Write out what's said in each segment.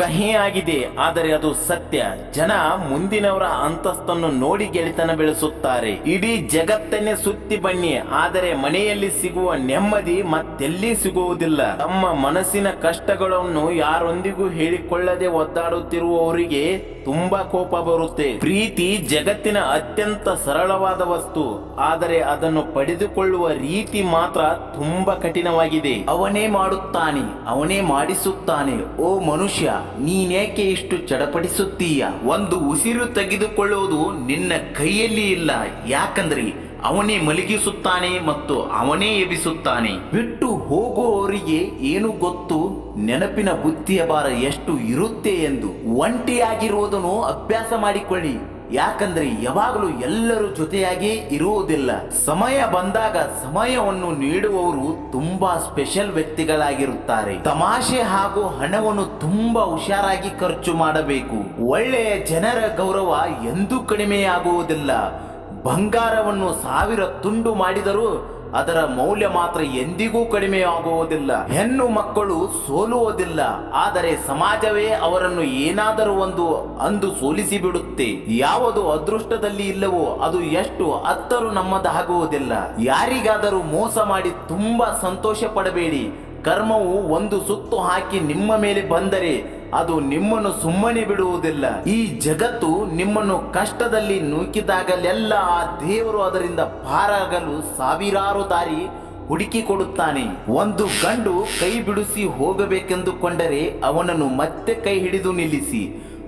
ಕಹಿಯಾಗಿದೆ, ಆದರೆ ಅದು ಸತ್ಯ. ಜನ ಮುಂದಿನವರ ಅಂತಸ್ತನ್ನು ನೋಡಿ ಗೆಳೆತನ ಬೆಳೆಸುತ್ತಾರೆ. ಇಡೀ ಜಗತ್ತನ್ನೇ ಸುತ್ತಿ ಬನ್ನಿ, ಆದರೆ ಮನೆಯಲ್ಲಿ ಸಿಗುವ ನೆಮ್ಮದಿ ಮತ್ತೆಲ್ಲಿ ಸಿಗುವುದಿಲ್ಲ. ತಮ್ಮ ಮನಸ್ಸಿನ ಕಷ್ಟಗಳನ್ನು ಯಾರೊಂದಿಗೂ ಹೇಳಿಕೊಳ್ಳದೆ ಒದ್ದಾಡುತ್ತಿರುವವರಿಗೆ ತುಂಬಾ ಕೋಪ ಬರುತ್ತೆ. ಪ್ರೀತಿ ಜಗತ್ತಿನ ಅತ್ಯಂತ ಸರಳವಾದ ವಸ್ತು, ಆದರೆ ಅದನ್ನು ಪಡೆದುಕೊಳ್ಳುವ ರೀತಿ ಮಾತ್ರ ತುಂಬಾ ಕಠಿಣವಾಗಿದೆ. ಅವನೇ ಮಾಡುತ್ತಾನೆ, ಅವನೇ ಮಾಡಿಸುತ್ತಾನೆ, ಓ ಮನುಷ್ಯ. ನೀನೇಕೆ ಇಷ್ಟು ಚಡಪಡಿಸುತ್ತೀಯ? ಒಂದು ಉಸಿರು ತೆಗೆದುಕೊಳ್ಳುವುದು ನಿನ್ನ ಕೈಯಲ್ಲಿ ಇಲ್ಲ. ಯಾಕಂದ್ರೆ ಅವನೇ ಮಲಗಿಸುತ್ತಾನೆ ಮತ್ತು ಅವನೇ ಎಬಿಸುತ್ತಾನೆ ಬಿಟ್ಟು ಹೋಗುವವರಿಗೆ ಏನು ಗೊತ್ತು? ನೆನಪಿನ ಬುದ್ಧಿಯ ಭಾರ ಎಷ್ಟು ಇರುತ್ತೆ ಎಂದು. ಒಂಟಿಯಾಗಿರುವುದನ್ನು ಅಭ್ಯಾಸ ಮಾಡಿಕೊಳ್ಳಿ. ಯಾಕಂದ್ರೆ ಯಾವಾಗಲೂ ಎಲ್ಲರೂ ಜೊತೆಯಾಗಿ ಇರುವುದಿಲ್ಲ. ಸಮಯ ಬಂದಾಗ ಸಮಯವನ್ನು ನೀಡುವವರು ತುಂಬಾ ಸ್ಪೆಷಲ್ ವ್ಯಕ್ತಿಗಳಾಗಿರುತ್ತಾರೆ. ತಮಾಷೆ ಹಾಗೂ ಹಣವನ್ನು ತುಂಬಾ ಹುಷಾರಾಗಿ ಖರ್ಚು ಮಾಡಬೇಕು. ಒಳ್ಳೆಯ ಜನರ ಗೌರವ ಎಂದೂ ಕಡಿಮೆಯಾಗುವುದಿಲ್ಲ. ಬಂಗಾರವನ್ನು ಸಾವಿರ ತುಂಡು ಮಾಡಿದರೂ ಅದರ ಮೌಲ್ಯ ಮಾತ್ರ ಎಂದಿಗೂ ಕಡಿಮೆಯಾಗುವುದಿಲ್ಲ ಹೆಣ್ಣು ಮಕ್ಕಳು ಸೋಲುವುದಿಲ್ಲ. ಆದರೆ ಸಮಾಜವೇ ಅವರನ್ನು ಏನಾದರೂ ಒಂದು ಅಂದು ಸೋಲಿಸಿ ಬಿಡುತ್ತೆ ಯಾವುದು ಅದೃಷ್ಟದಲ್ಲಿ ಇಲ್ಲವೋ ಅದು ಎಷ್ಟು ಅತ್ತರು ನಮ್ಮದಾಗುವುದಿಲ್ಲ. ಯಾರಿಗಾದರೂ ಮೋಸ ಮಾಡಿ ತುಂಬಾ ಸಂತೋಷ ಪಡಬೇಡಿ. ಕರ್ಮವು ಒಂದು ಸುತ್ತು ಹಾಕಿ ನಿಮ್ಮ ಮೇಲೆ ಬಂದರೆ ಅದು ನಿಮ್ಮನ್ನು ಸುಮ್ಮನೆ ಬಿಡುವುದಿಲ್ಲ. ಈ ಜಗತ್ತು ನಿಮ್ಮನ್ನು ಕಷ್ಟದಲ್ಲಿ ನೂಕಿದಾಗಲೆಲ್ಲ ಆ ದೇವರು ಅದರಿಂದ ಪಾರಾಗಲು ಸಾವಿರಾರು ದಾರಿ ಹುಡುಕಿ ಕೊಡುತ್ತಾನೆ. ಒಂದು ಗಂಡು ಕೈ ಬಿಡಿಸಿ ಹೋಗಬೇಕೆಂದುಕೊಂಡರೆ ಅವನನ್ನು ಮತ್ತೆ ಕೈ ಹಿಡಿದು ನಿಲ್ಲಿಸಿ.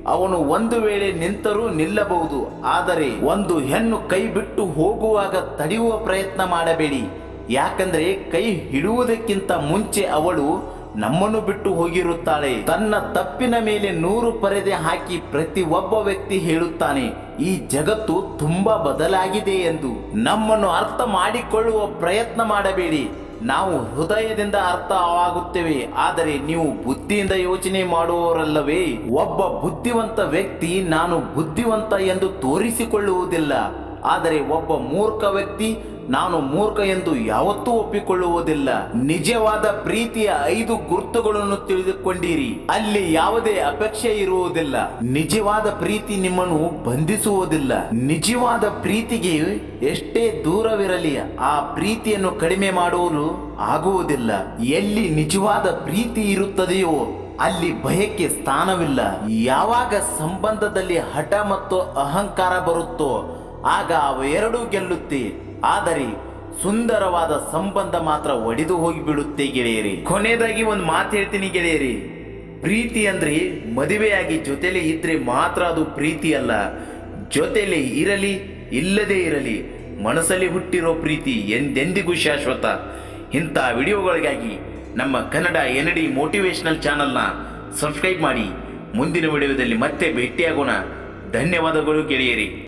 ಅವನು ಒಂದು ವೇಳೆ ನಿಂತರೂ ನಿಲ್ಲಬಹುದು. ಆದರೆ ಒಂದು ಹೆಣ್ಣು ಕೈ ಬಿಟ್ಟು ಹೋಗುವಾಗ ತಡೆಯುವ ಪ್ರಯತ್ನ ಮಾಡಬೇಡಿ. ಯಾಕಂದ್ರೆ ಕೈ ಹಿಡುವುದಕ್ಕಿಂತ ಮುಂಚೆ ಅವಳು ನಮ್ಮನ್ನು ಬಿಟ್ಟು ಹೋಗಿರುತ್ತಾಳೆ. ತನ್ನ ತಪ್ಪಿನ ಮೇಲೆ ನೂರು ಪರದೆ ಹಾಕಿ ಪ್ರತಿ ಒಬ್ಬ ವ್ಯಕ್ತಿ ಹೇಳುತ್ತಾನೆ, ಈ ಜಗತ್ತು ತುಂಬಾ ಬದಲಾಗಿದೆ ಎಂದು. ನಮ್ಮನ್ನು ಅರ್ಥ ಮಾಡಿಕೊಳ್ಳುವ ಪ್ರಯತ್ನ ಮಾಡಬೇಡಿ. ನಾವು ಹೃದಯದಿಂದ ಅರ್ಥವಾಗುತ್ತೇವೆ ಆದರೆ ನೀವು ಬುದ್ಧಿಯಿಂದ ಯೋಚನೆ ಮಾಡುವವರಲ್ಲವೇ. ಒಬ್ಬ ಬುದ್ಧಿವಂತ ವ್ಯಕ್ತಿ ನಾನು ಬುದ್ಧಿವಂತ ಎಂದು ತೋರಿಸಿಕೊಳ್ಳುವುದಿಲ್ಲ. ಆದರೆ ಒಬ್ಬ ಮೂರ್ಖ ವ್ಯಕ್ತಿ ನಾನು ಮೂರ್ಖ ಎಂದು ಯಾವತ್ತೂ ಒಪ್ಪಿಕೊಳ್ಳುವುದಿಲ್ಲ. ನಿಜವಾದ ಪ್ರೀತಿಯ ಐದು ಗುರುತುಗಳನ್ನು ತಿಳಿದುಕೊಂಡಿರಿ. ಅಲ್ಲಿ ಯಾವುದೇ ಅಪೇಕ್ಷೆ ಇರುವುದಿಲ್ಲ. ನಿಜವಾದ ಪ್ರೀತಿ ನಿಮ್ಮನ್ನು ಬಂಧಿಸುವುದಿಲ್ಲ. ನಿಜವಾದ ಪ್ರೀತಿಗೆ ಎಷ್ಟೇ ದೂರವಿರಲಿ, ಆ ಪ್ರೀತಿಯನ್ನು ಕಡಿಮೆ ಮಾಡುವುದು ಆಗುವುದಿಲ್ಲ. ಎಲ್ಲಿ ನಿಜವಾದ ಪ್ರೀತಿ ಇರುತ್ತದೆಯೋ, ಅಲ್ಲಿ ಭಯಕ್ಕೆ ಸ್ಥಾನವಿಲ್ಲ. ಯಾವಾಗ ಸಂಬಂಧದಲ್ಲಿ ಹಠ ಮತ್ತು ಅಹಂಕಾರ ಬರುತ್ತೋ, ಆಗ ಅವೆರಡೂ ಗೆಲ್ಲುತ್ತೆ. ಆದರೆ ಸುಂದರವಾದ ಸಂಬಂಧ ಮಾತ್ರ ಒಡೆದು ಹೋಗಿಬಿಡುತ್ತೆ ಗೆಳೆಯರಿ. ಕೊನೆಯದಾಗಿ ಒಂದು ಮಾತು ಹೇಳ್ತೀನಿ ಗೆಳೆಯರಿ. ಪ್ರೀತಿ ಅಂದ್ರೆ ಮದುವೆಯಾಗಿ ಜೊತೆಲಿ ಇದ್ರೆ ಮಾತ್ರ ಅದು ಪ್ರೀತಿ ಅಲ್ಲ. ಜೊತೆಲಿ ಇರಲಿ, ಇಲ್ಲದೇ ಇರಲಿ, ಮನಸ್ಸಲ್ಲಿ ಹುಟ್ಟಿರೋ ಪ್ರೀತಿ ಎಂದೆಂದಿಗೂ ಶಾಶ್ವತ. ಇಂಥ ವಿಡಿಯೋಗಳಿಗಾಗಿ ನಮ್ಮ ಕನ್ನಡ ಎನ್ ಡಿ ಮೋಟಿವೇಶನಲ್ ಚಾನಲ್ನ ಸಬ್ಸ್ಕ್ರೈಬ್ ಮಾಡಿ. ಮುಂದಿನ ವಿಡಿಯೋದಲ್ಲಿ ಮತ್ತೆ ಭೇಟಿಯಾಗೋಣ. ಧನ್ಯವಾದಗಳು ಗೆಳೆಯರಿ.